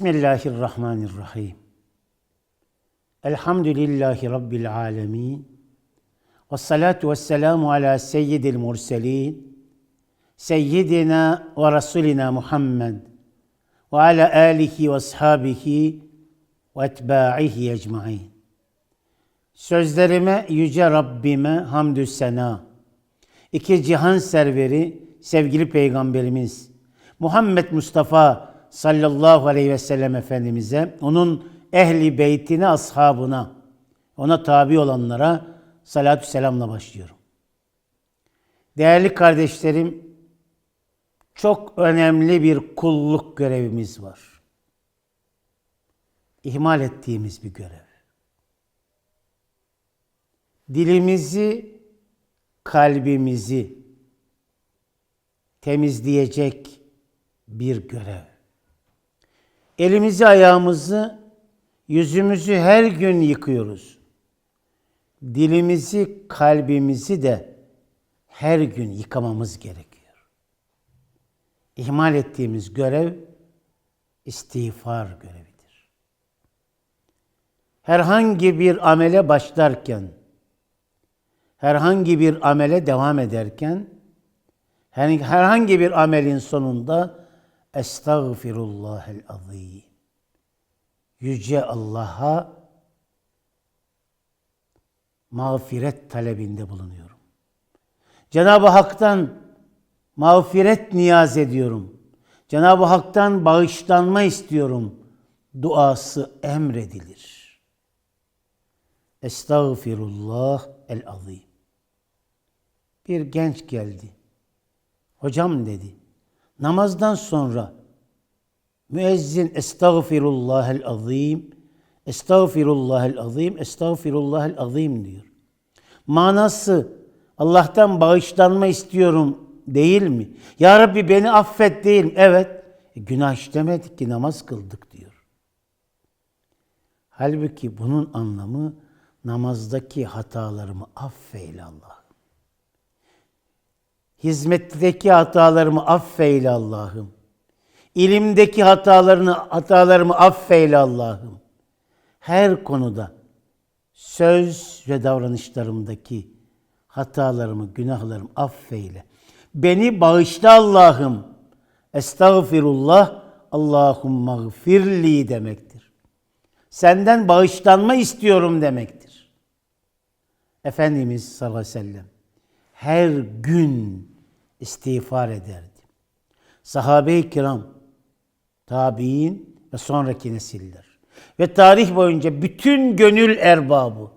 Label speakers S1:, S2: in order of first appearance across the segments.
S1: Bismillahirrahmanirrahim. Elhamdülillahi Rabbil alemin. Ve salatu ve selamu ala seyyidil murselin. Seyyidina ve Resulina Muhammed. Ve ala alihi ve ashabihi ve etba'ihi ecmain. Sözlerime yüce Rabbime hamdü sena. İki cihan serveri sevgili peygamberimiz Muhammed Mustafa sallallahu aleyhi ve sellem Efendimiz'e, onun ehli beytine, ashabına, ona tabi olanlara salatü selamla başlıyorum. Değerli kardeşlerim, çok önemli bir kulluk görevimiz var. İhmal ettiğimiz bir görev. Dilimizi, kalbimizi temizleyecek bir görev. Elimizi, ayağımızı, yüzümüzü her gün yıkıyoruz. Dilimizi, kalbimizi de her gün yıkamamız gerekiyor. İhmal ettiğimiz görev istiğfar görevidir. Herhangi bir amele başlarken, herhangi bir amele devam ederken, herhangi bir amelin sonunda Estağfirullahel azim. Yüce Allah'a mağfiret talebinde bulunuyorum. Cenab-ı Hak'tan mağfiret niyaz ediyorum. Cenab-ı Hak'tan bağışlanma istiyorum. Duası emredilir. Estağfirullah el azim. Bir genç geldi. Hocam dedi. Namazdan sonra müezzin estağfirullahel azim, estağfirullahel azim, estağfirullahel azim diyor. Manası Allah'tan bağışlanma istiyorum değil mi? Ya Rabbi beni affet değil mi? Evet. E, günah işlemedik ki namaz kıldık diyor. Halbuki bunun anlamı namazdaki hatalarımı affeyle Allah. Hizmetteki hatalarımı affeyle Allah'ım. İlimdeki hatalarını, hatalarımı affeyle Allah'ım. Her konuda söz ve davranışlarımdaki hatalarımı, günahlarımı affeyle. Beni bağışla Allah'ım. Estağfirullah, Allahumma gfirli demektir. Senden bağışlanma istiyorum demektir. Efendimiz sallallahu aleyhi ve sellem her gün istiğfar ederdi. Sahabe-i kiram, tabi'in ve sonraki nesiller ve tarih boyunca bütün gönül erbabı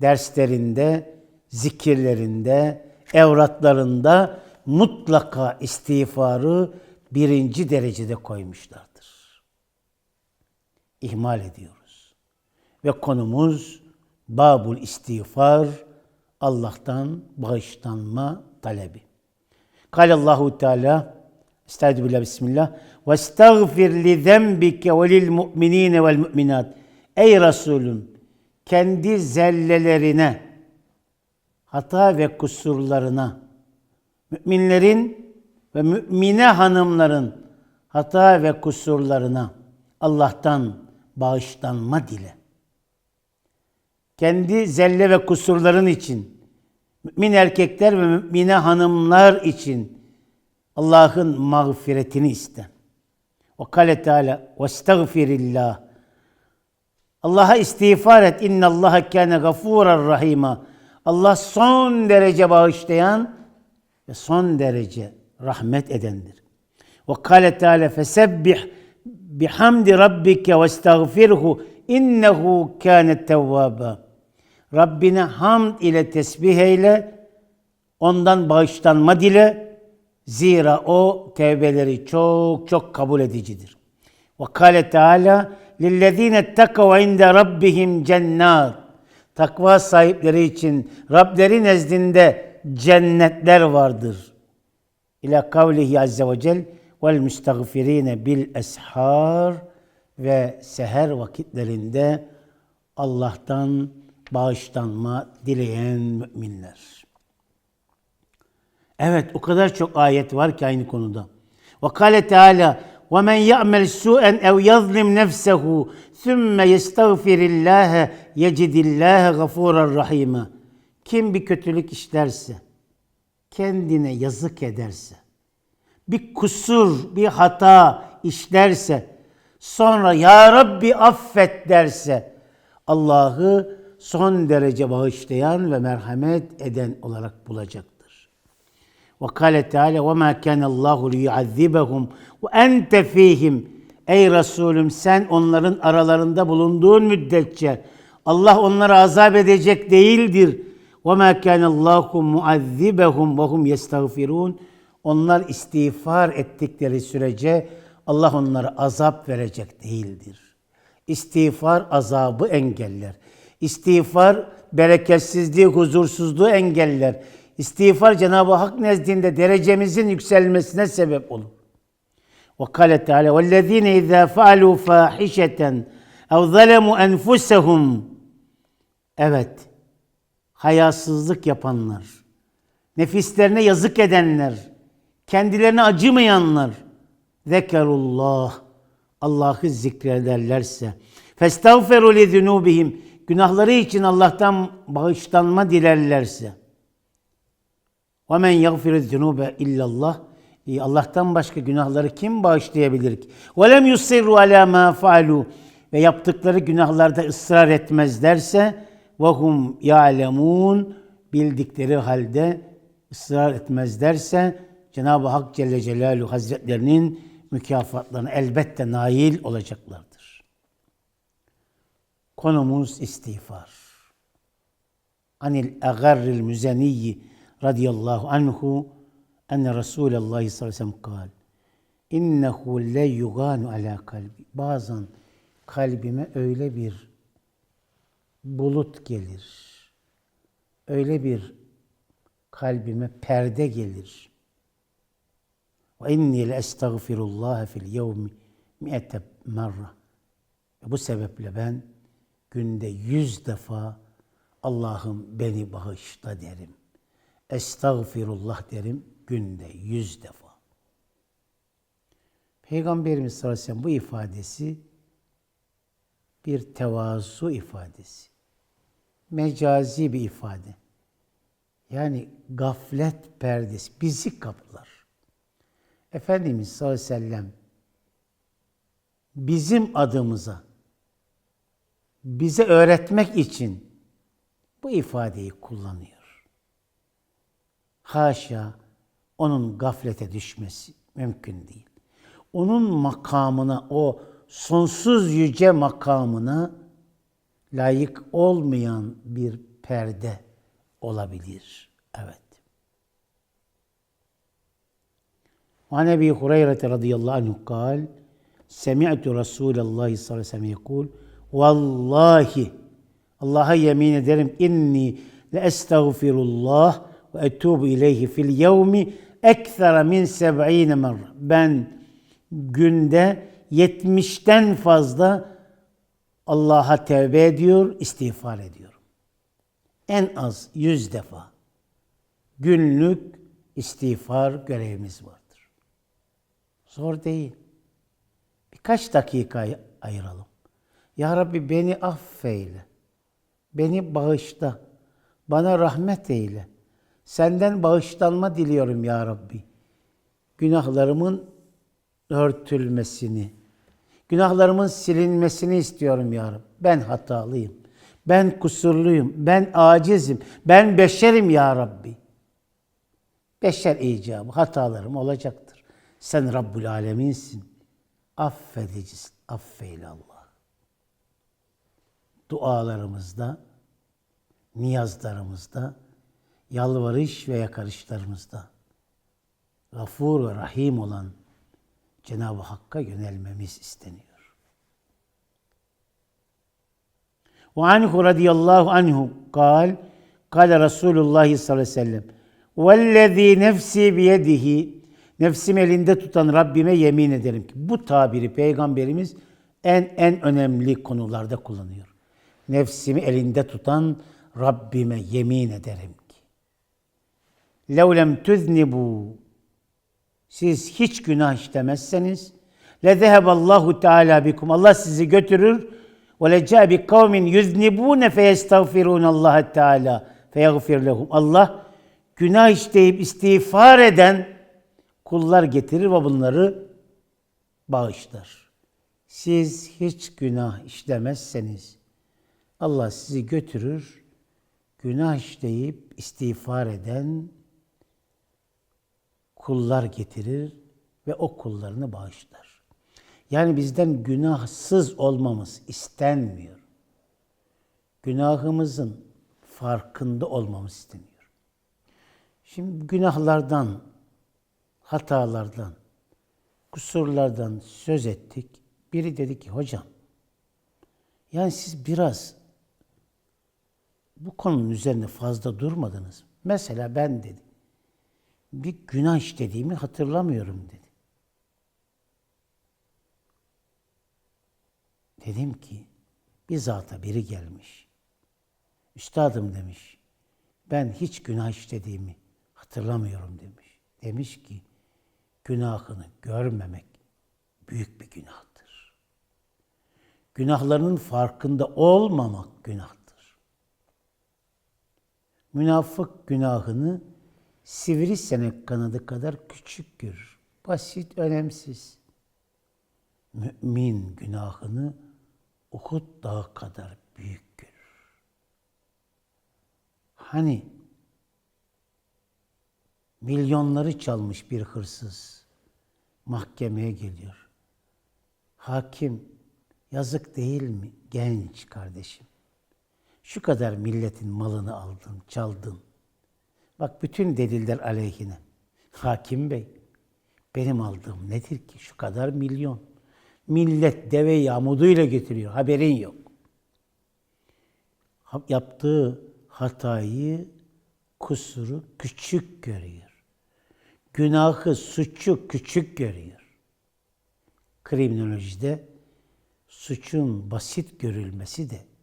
S1: derslerinde, zikirlerinde, evratlarında mutlaka istiğfarı birinci derecede koymuşlardır. İhmal ediyoruz. Ve konumuz Babul istiğfar, Allah'tan bağışlanma talebi. Allahu Teala Estaizu billah bismillah. Ve estağfir li zenbike ve lil mu'minine vel mu'minat. Ey Resulüm kendi zellelerine, hata ve kusurlarına, müminlerin ve mümine hanımların hata ve kusurlarına Allah'tan bağışlanma dile. Kendi zelle ve kusurların için, mümin erkekler ve mümine hanımlar için Allah'ın mağfiretini iste. O kale Teala ve estağfirillah. Allah'a istiğfar et. İnna Allah kâne gafûrar rahima. Allah son derece bağışlayan ve son derece rahmet edendir. Ve kâle Teala fesebbih bihamdi rabbike ve estağfirhu innehu kâne tevvâba. Rabbine hamd ile tesbih eyle, ondan bağışlanma dile, Zira o tevbeleri çok çok kabul edicidir. Ve kâle Teala lillezîne ettekav inde rabbihim cennât. Takva sahipleri için Rableri nezdinde cennetler vardır. İlâ kavlihi azze ve cel vel müstagfirine bil eshar ve seher vakitlerinde Allah'tan bağışlanma dileyen müminler. Evet o kadar çok ayet var ki aynı konuda. Ve kâle Teala وَمَنْ يَعْمَلْ سُوءًا اَوْ يَظْلِمْ نَفْسَهُ ثُمَّ يَسْتَغْفِرِ اللّٰهَ يَجِدِ اللّٰهَ غَفُورًا رَحِيمًا Kim bir kötülük işlerse, kendine yazık ederse, bir kusur, bir hata işlerse, sonra Ya Rabbi affet derse, Allah'ı son derece bağışlayan ve merhamet eden olarak bulacaktır. Ve kâle mâ kâne Allahu liyuazzibahum ve ente fîhim. Ey Resulüm sen onların aralarında bulunduğun müddetçe Allah onları azap edecek değildir. Kâne Allahu muazzibahum ve hum yestağfirûn. Onlar istiğfar ettikleri sürece Allah onlara azap verecek değildir. İstiğfar azabı engeller. İstiğfar bereketsizliği, huzursuzluğu engeller. İstiğfar Cenab-ı Hak nezdinde derecemizin yükselmesine sebep olur. Ve kâle Teala وَالَّذ۪ينَ اِذَا فَعَلُوا فَاحِشَةً اَوْ ظَلَمُوا اَنْفُسَهُمْ Evet, hayasızlık yapanlar, nefislerine yazık edenler, kendilerine acımayanlar, zekerullah, Allah'ı zikrederlerse, festağferu li zunubihim, günahları için Allah'tan bağışlanma dilerlerse, ve men yagfiru zunube illallah, İyi, Allah'tan başka günahları kim bağışlayabilir ki? Ve lem yusirru ala ma faalu ve yaptıkları günahlarda ısrar etmezlerse ve hum ya'lemun bildikleri halde ısrar etmezlerse Cenab-ı Hak Celle Celaluhu Hazretlerinin mükafatlarına elbette nail olacaklardır. Konumuz istiğfar. Anil agarril müzeniyyi radıyallahu anhu enne Resulullah sallallahu aleyhi ve sellem kal. İnnehu le yuganu ala kalbi. Bazen kalbime öyle bir bulut gelir. Öyle bir kalbime perde gelir. Ve inni le estağfirullah fil yevmi mi'ete merra. Bu sebeple ben günde yüz defa Allah'ım beni bağışla derim. Estağfirullah derim günde yüz defa. Peygamberimiz sallallahu aleyhi ve sellem bu ifadesi bir tevazu ifadesi. Mecazi bir ifade. Yani gaflet perdesi bizi kaplar. Efendimiz sallallahu aleyhi ve sellem bizim adımıza bize öğretmek için bu ifadeyi kullanıyor. Haşa onun gaflete düşmesi mümkün değil. Onun makamına, o sonsuz yüce makamına layık olmayan bir perde olabilir. Evet. An Ebi Hureyre radıyallahu anh kal, Semi'tu Resulallah sallallahu aleyhi ve sellem yekul, Vallahi, Allah'a yemin ederim, inni le estağfirullah ve etubu ileyhi fil yevmi ekthara min seb'ine merre. Ben günde yetmişten fazla Allah'a tevbe ediyor, istiğfar ediyorum. En az yüz defa günlük istiğfar görevimiz vardır. Zor değil. Birkaç dakika ayıralım. Ya Rabbi beni affeyle. Beni bağışla. Bana rahmet eyle. Senden bağışlanma diliyorum ya Rabbi. Günahlarımın örtülmesini, günahlarımın silinmesini istiyorum ya Rabbi. Ben hatalıyım. Ben kusurluyum. Ben acizim. Ben beşerim ya Rabbi. Beşer icabı, hatalarım olacaktır. Sen Rabbul Aleminsin. Affedicisin. Affeyle Allah. Dualarımızda, niyazlarımızda, yalvarış ve yakarışlarımızda gafur ve rahim olan Cenab-ı Hakk'a yönelmemiz isteniyor. Ve anhu radıyallahu anhu kal, kal Resulullah sallallahu aleyhi ve sellem, vellezî nefsi biyedihi, nefsim elinde tutan Rabbime yemin ederim ki, bu tabiri Peygamberimiz en en önemli konularda kullanıyor Nefsimi elinde tutan Rabbime yemin ederim ki, لَوْ لَمْ تُذْنِبُوا Siz hiç günah işlemezseniz, لَذَهَبَ اللّٰهُ Teala bikum. Allah sizi götürür. وَلَجَاءَ بِقَوْمٍ يُذْنِبُونَ فَيَسْتَغْفِرُونَ اللّٰهَ Teala فَيَغْفِرْ لَهُمْ Allah günah işleyip istiğfar eden kullar getirir ve bunları bağışlar. Siz hiç günah işlemezseniz Allah sizi götürür, günah işleyip istiğfar eden kullar getirir ve o kullarını bağışlar. Yani bizden günahsız olmamız istenmiyor. Günahımızın farkında olmamız isteniyor. Şimdi günahlardan, hatalardan, kusurlardan söz ettik. Biri dedi ki hocam, yani siz biraz bu konunun üzerine fazla durmadınız. Mesela ben dedi, bir günah işlediğimi hatırlamıyorum dedi. Dedim ki, bir zata biri gelmiş. Üstadım demiş, ben hiç günah işlediğimi hatırlamıyorum demiş. Demiş ki, günahını görmemek büyük bir günahtır. Günahlarının farkında olmamak günahtır. Münafık günahını sivrisinek kanadı kadar küçük görür. Basit, önemsiz. Mümin günahını Uhud dağı kadar büyük görür. Hani milyonları çalmış bir hırsız mahkemeye geliyor. Hakim yazık değil mi genç kardeşim? Şu kadar milletin malını aldın, çaldın. Bak bütün deliller aleyhine. Hakim bey, benim aldığım nedir ki? Şu kadar milyon. Millet deve yağmuduyla getiriyor, haberin yok. Yaptığı hatayı, kusuru küçük görüyor. Günahı, suçu küçük görüyor. Kriminolojide suçun basit görülmesi de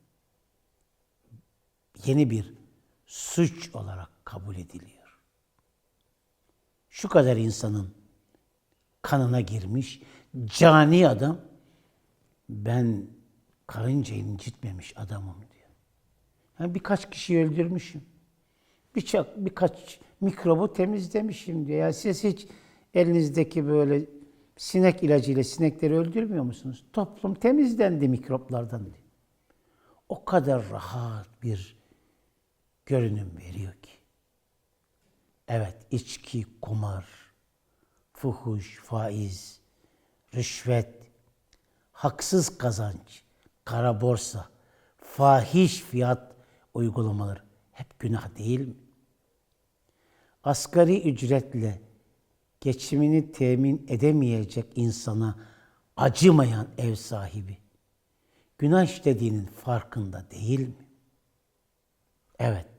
S1: yeni bir suç olarak kabul ediliyor. Şu kadar insanın kanına girmiş cani adam ben karınca incitmemiş adamım diyor. Yani birkaç kişiyi öldürmüşüm. Birçok birkaç mikrobu temizlemişim diyor. Yani siz hiç elinizdeki böyle sinek ilacıyla sinekleri öldürmüyor musunuz? Toplum temizlendi mikroplardan diyor. O kadar rahat bir görünüm veriyor ki. Evet, içki, kumar, fuhuş, faiz, rüşvet, haksız kazanç, kara borsa, fahiş fiyat uygulamaları hep günah değil mi? Asgari ücretle geçimini temin edemeyecek insana acımayan ev sahibi günah işlediğinin farkında değil mi? Evet,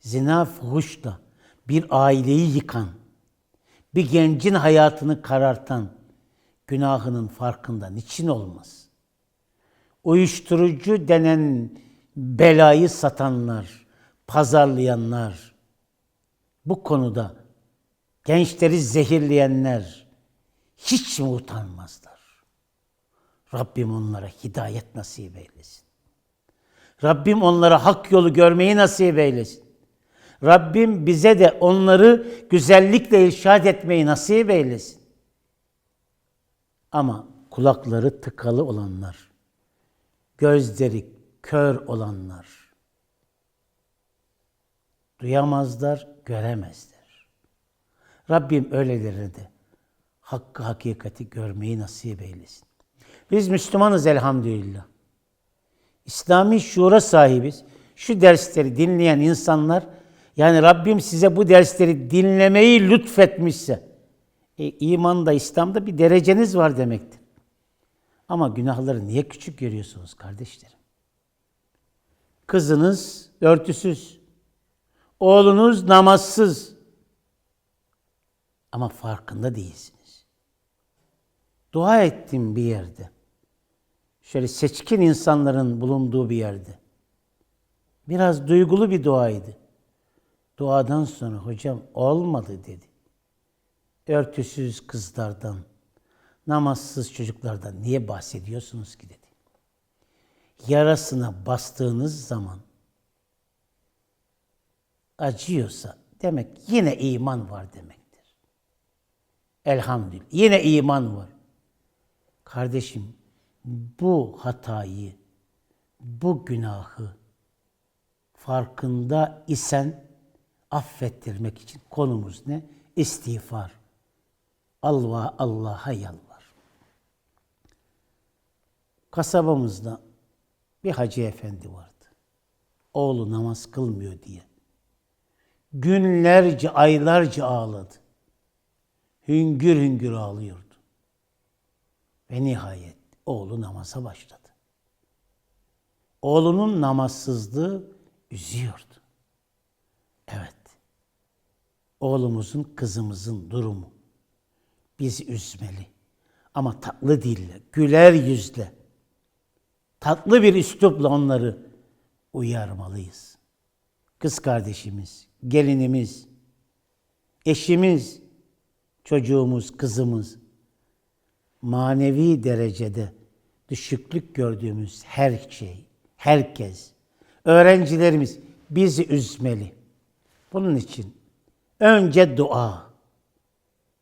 S1: zina fuhuşla bir aileyi yıkan, bir gencin hayatını karartan günahının farkında niçin olmaz? Uyuşturucu denen belayı satanlar, pazarlayanlar, bu konuda gençleri zehirleyenler hiç mi utanmazlar? Rabbim onlara hidayet nasip eylesin. Rabbim onlara hak yolu görmeyi nasip eylesin. Rabbim bize de onları güzellikle irşad etmeyi nasip eylesin. Ama kulakları tıkalı olanlar, gözleri kör olanlar duyamazlar, göremezler. Rabbim öylelerine de hakkı hakikati görmeyi nasip eylesin. Biz Müslümanız elhamdülillah. İslami şuura sahibiz. Şu dersleri dinleyen insanlar, yani Rabbim size bu dersleri dinlemeyi lütfetmişse, e, imanda, İslam'da bir dereceniz var demektir. Ama günahları niye küçük görüyorsunuz kardeşlerim? Kızınız örtüsüz, oğlunuz namazsız. Ama farkında değilsiniz. Dua ettim bir yerde şöyle seçkin insanların bulunduğu bir yerde. Biraz duygulu bir duaydı. Duadan sonra hocam olmadı dedi. Örtüsüz kızlardan, namazsız çocuklardan niye bahsediyorsunuz ki dedi. Yarasına bastığınız zaman acıyorsa demek yine iman var demektir. Elhamdülillah. Yine iman var. Kardeşim bu hatayı, bu günahı farkında isen affettirmek için konumuz ne? İstiğfar. Allah Allah'a yalvar. Kasabamızda bir hacı efendi vardı. Oğlu namaz kılmıyor diye. Günlerce, aylarca ağladı. Hüngür hüngür ağlıyordu. Ve nihayet oğlu namaza başladı. Oğlunun namazsızlığı üzüyordu. Evet. Oğlumuzun, kızımızın durumu bizi üzmeli. Ama tatlı dille, güler yüzle, tatlı bir üslupla onları uyarmalıyız. Kız kardeşimiz, gelinimiz, eşimiz, çocuğumuz, kızımız, manevi derecede düşüklük gördüğümüz her şey, herkes, öğrencilerimiz bizi üzmeli. Bunun için önce dua,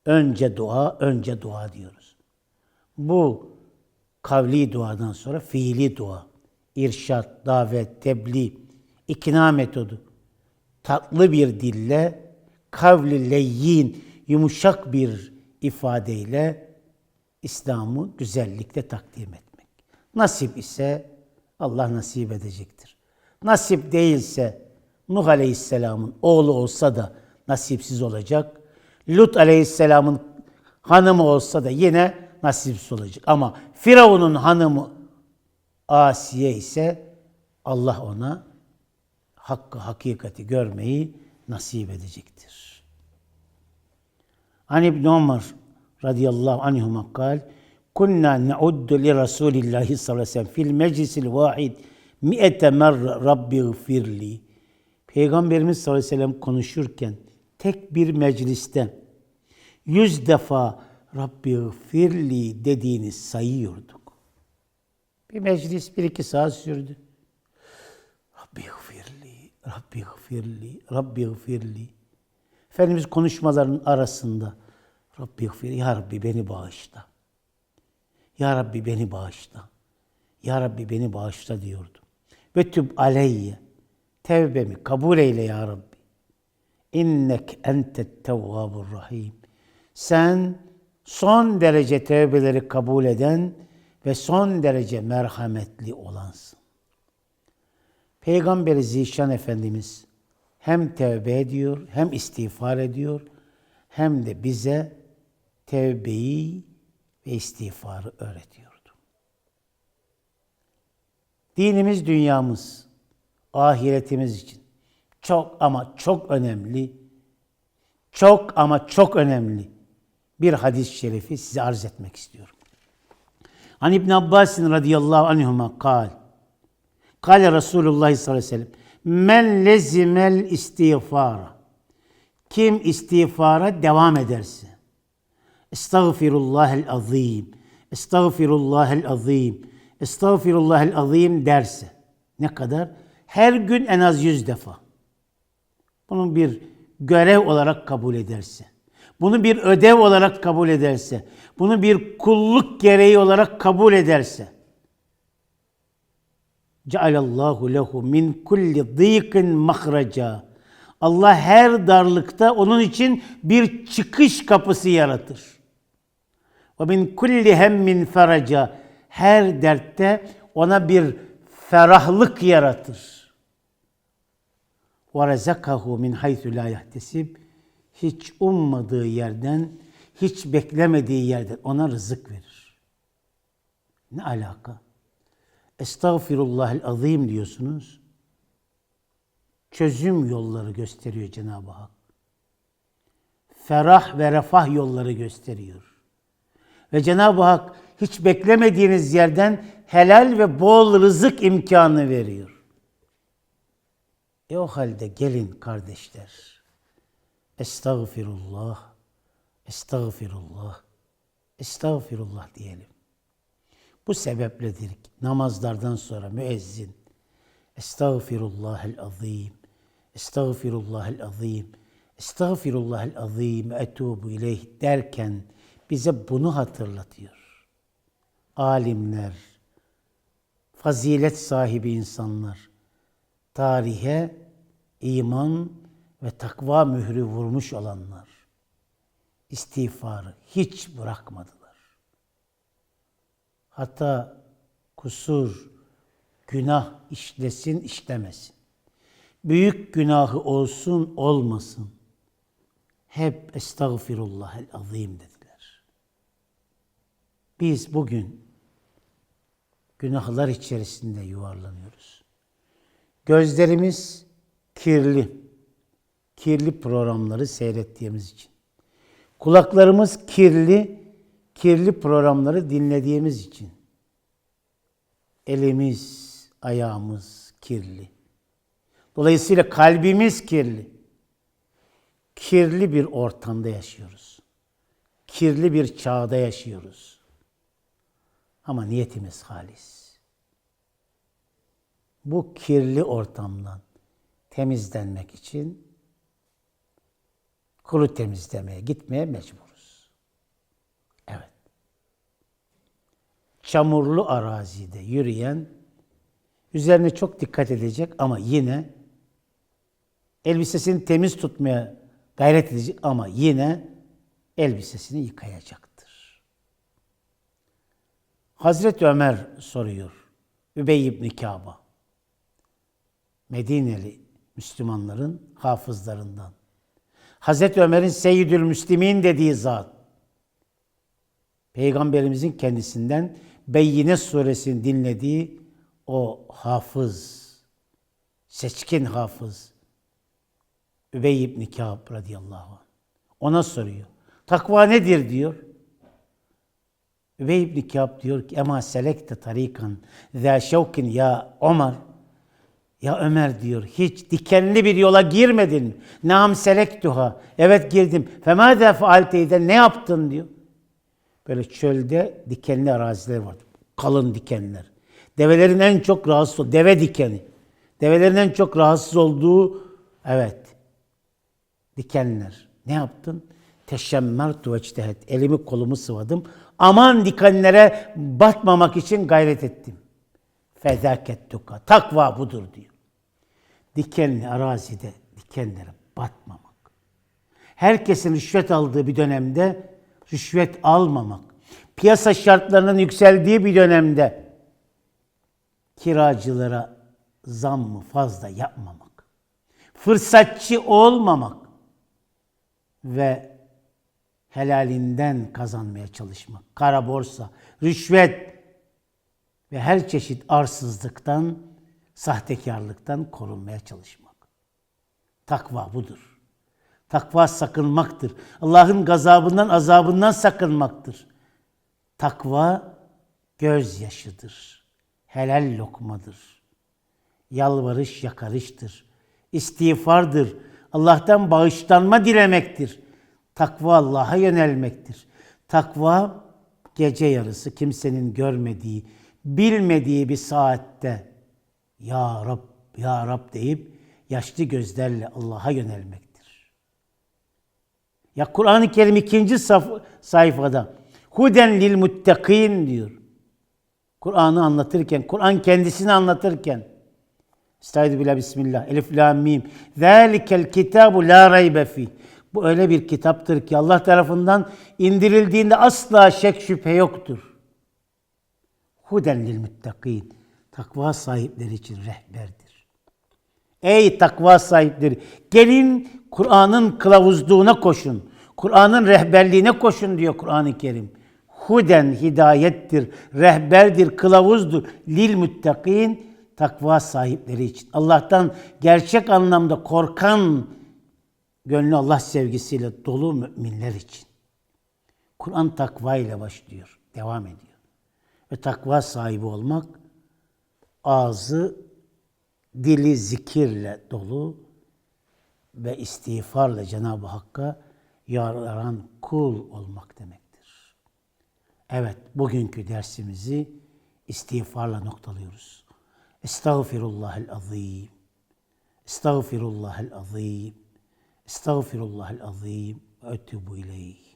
S1: önce dua, önce dua diyoruz. Bu kavli duadan sonra fiili dua, irşat, davet, tebliğ, ikna metodu, tatlı bir dille, kavli leyyin, yumuşak bir ifadeyle İslam'ı güzellikle takdim etmek. Nasip ise Allah nasip edecektir. Nasip değilse Nuh Aleyhisselam'ın oğlu olsa da nasipsiz olacak. Lut Aleyhisselam'ın hanımı olsa da yine nasipsiz olacak. Ama Firavun'un hanımı Asiye ise Allah ona hakkı hakikati görmeyi nasip edecektir. An İbn Ömer radıyallahu anhuma kal kunna ne'uddu li Rasulillahi sallallahu aleyhi ve fil meclisil vahid mi'ete merre Rabbi gfirli. Peygamberimiz sallallahu aleyhi ve sellem konuşurken tek bir mecliste yüz defa Rabbi gfirli dediğini sayıyorduk. Bir meclis bir iki saat sürdü. Rabbi gfirli, Rabbi gfirli, Rabbi gfirli. Efendimiz konuşmaların arasında Rabbi gfirli, Ya Rabbi beni bağışla. Ya Rabbi beni bağışla. Ya Rabbi beni bağışla diyordu. Ve tüb aleyye. Tevbemi kabul eyle ya Rabbi. İnnek entet tevvabur rahim. Sen son derece tevbeleri kabul eden ve son derece merhametli olansın. Peygamberi Zişan Efendimiz hem tevbe ediyor, hem istiğfar ediyor, hem de bize tevbeyi ve istiğfarı öğretiyordu. Dinimiz, dünyamız, ahiretimiz için çok ama çok önemli, çok ama çok önemli bir hadis-i şerifi size arz etmek istiyorum. An İbn Abbas radıyallahu anhuma kal. Kale Resulullah sallallahu aleyhi ve sellem. Men lezimel istiğfara. Kim istiğfara devam ederse. Estağfirullahel azim. Estağfirullahel azim. Estağfirullahel azim derse. Ne kadar? Her gün en az yüz defa. Bunun bir görev olarak kabul ederse. Bunu bir ödev olarak kabul ederse. Bunu bir kulluk gereği olarak kabul ederse. Cealallahu lehu min kulli dîkin mahraca. Allah her darlıkta onun için bir çıkış kapısı yaratır. Ve min kulli hemmin feraca. Her dertte ona bir ferahlık yaratır. Rezakahu min haythu la yahtesib. Hiç ummadığı yerden, hiç beklemediği yerden ona rızık verir. Ne alaka? Estağfirullahel azim diyorsunuz. Çözüm yolları gösteriyor Cenab-ı Hak. Ferah ve refah yolları gösteriyor. Ve Cenab-ı Hak hiç beklemediğiniz yerden helal ve bol rızık imkanı veriyor. E o halde gelin kardeşler. Estağfirullah, estağfirullah, Estağfirullah diyelim. Bu sebepledir ki namazlardan sonra müezzin Estağfirullahel azim Estağfirullahel azim Estağfirullahel azim etubu ileyh derken bize bunu hatırlatıyor. Alimler, fazilet sahibi insanlar tarihe iman ve takva mührü vurmuş olanlar istiğfarı hiç bırakmadılar. Hatta kusur, günah işlesin işlemesin. Büyük günahı olsun olmasın. Hep estağfirullahel azim dediler. Biz bugün günahlar içerisinde yuvarlanıyoruz. Gözlerimiz kirli. Kirli programları seyrettiğimiz için. Kulaklarımız kirli, kirli programları dinlediğimiz için. Elimiz, ayağımız kirli. Dolayısıyla kalbimiz kirli. Kirli bir ortamda yaşıyoruz. Kirli bir çağda yaşıyoruz. Ama niyetimiz halis. Bu kirli ortamdan temizlenmek için kulu temizlemeye gitmeye mecburuz. Evet. Çamurlu arazide yürüyen üzerine çok dikkat edecek ama yine elbisesini temiz tutmaya gayret edecek ama yine elbisesini yıkayacaktır. Hazreti Ömer soruyor. Übey ibn Kâb'a. Medineli Müslümanların hafızlarından. Hazreti Ömer'in Seyyidül Müslimin dediği zat. Peygamberimizin kendisinden Beyyine suresini dinlediği o hafız, seçkin hafız Übey ibn Kâb radıyallahu anh. Ona soruyor. Takva nedir diyor. Übey ibn Kâb diyor ki ema selekte tarikan zâ şevkin ya Ömer ya Ömer diyor hiç dikenli bir yola girmedin? Nam selektuha. Evet girdim. Femâdâ fealteyde ne yaptın diyor. Böyle çölde dikenli araziler vardı. Kalın dikenler. Develerin en çok rahatsız olduğu, deve dikeni. Develerin en çok rahatsız olduğu, evet, dikenler. Ne yaptın? Teşemmertu ve. Elimi kolumu sıvadım. Aman dikenlere batmamak için gayret ettim. Fezakettuka. Takva budur diyor. Dikenli arazide dikenlere batmamak. Herkesin rüşvet aldığı bir dönemde rüşvet almamak. Piyasa şartlarının yükseldiği bir dönemde kiracılara zam mı fazla yapmamak. Fırsatçı olmamak ve helalinden kazanmaya çalışmak. Kara borsa, rüşvet ve her çeşit arsızlıktan, sahtekarlıktan korunmaya çalışmak. Takva budur. Takva sakınmaktır. Allah'ın gazabından, azabından sakınmaktır. Takva gözyaşıdır. Helal lokmadır. Yalvarış yakarıştır. İstiğfardır. Allah'tan bağışlanma dilemektir. Takva Allah'a yönelmektir. Takva gece yarısı kimsenin görmediği, bilmediği bir saatte Ya Rab, Ya Rab deyip yaşlı gözlerle Allah'a yönelmektir. Ya Kur'an-ı Kerim ikinci sayfada Huden lil muttakin diyor. Kur'an'ı anlatırken, Kur'an kendisini anlatırken Estaizu billah bismillah. Elif la mim. Zalikel kitabu la raybe fi. Bu öyle bir kitaptır ki Allah tarafından indirildiğinde asla şek şüphe yoktur. Huden lil muttakin. Takva sahipleri için rehberdir. Ey takva sahipleri! Gelin Kur'an'ın kılavuzluğuna koşun. Kur'an'ın rehberliğine koşun diyor Kur'an-ı Kerim. Huden hidayettir, rehberdir, kılavuzdur. Lil muttakin takva sahipleri için. Allah'tan gerçek anlamda korkan, gönlü Allah sevgisiyle dolu müminler için. Kur'an takva ile başlıyor, devam ediyor. Ve takva sahibi olmak, ağzı, dili zikirle dolu ve istiğfarla Cenab-ı Hakk'a yararan kul olmak demektir. Evet, bugünkü dersimizi istiğfarla noktalıyoruz. Estağfirullahel azim. Estağfirullahel azim. Estağfirullahel azim. Etûbü ileyh.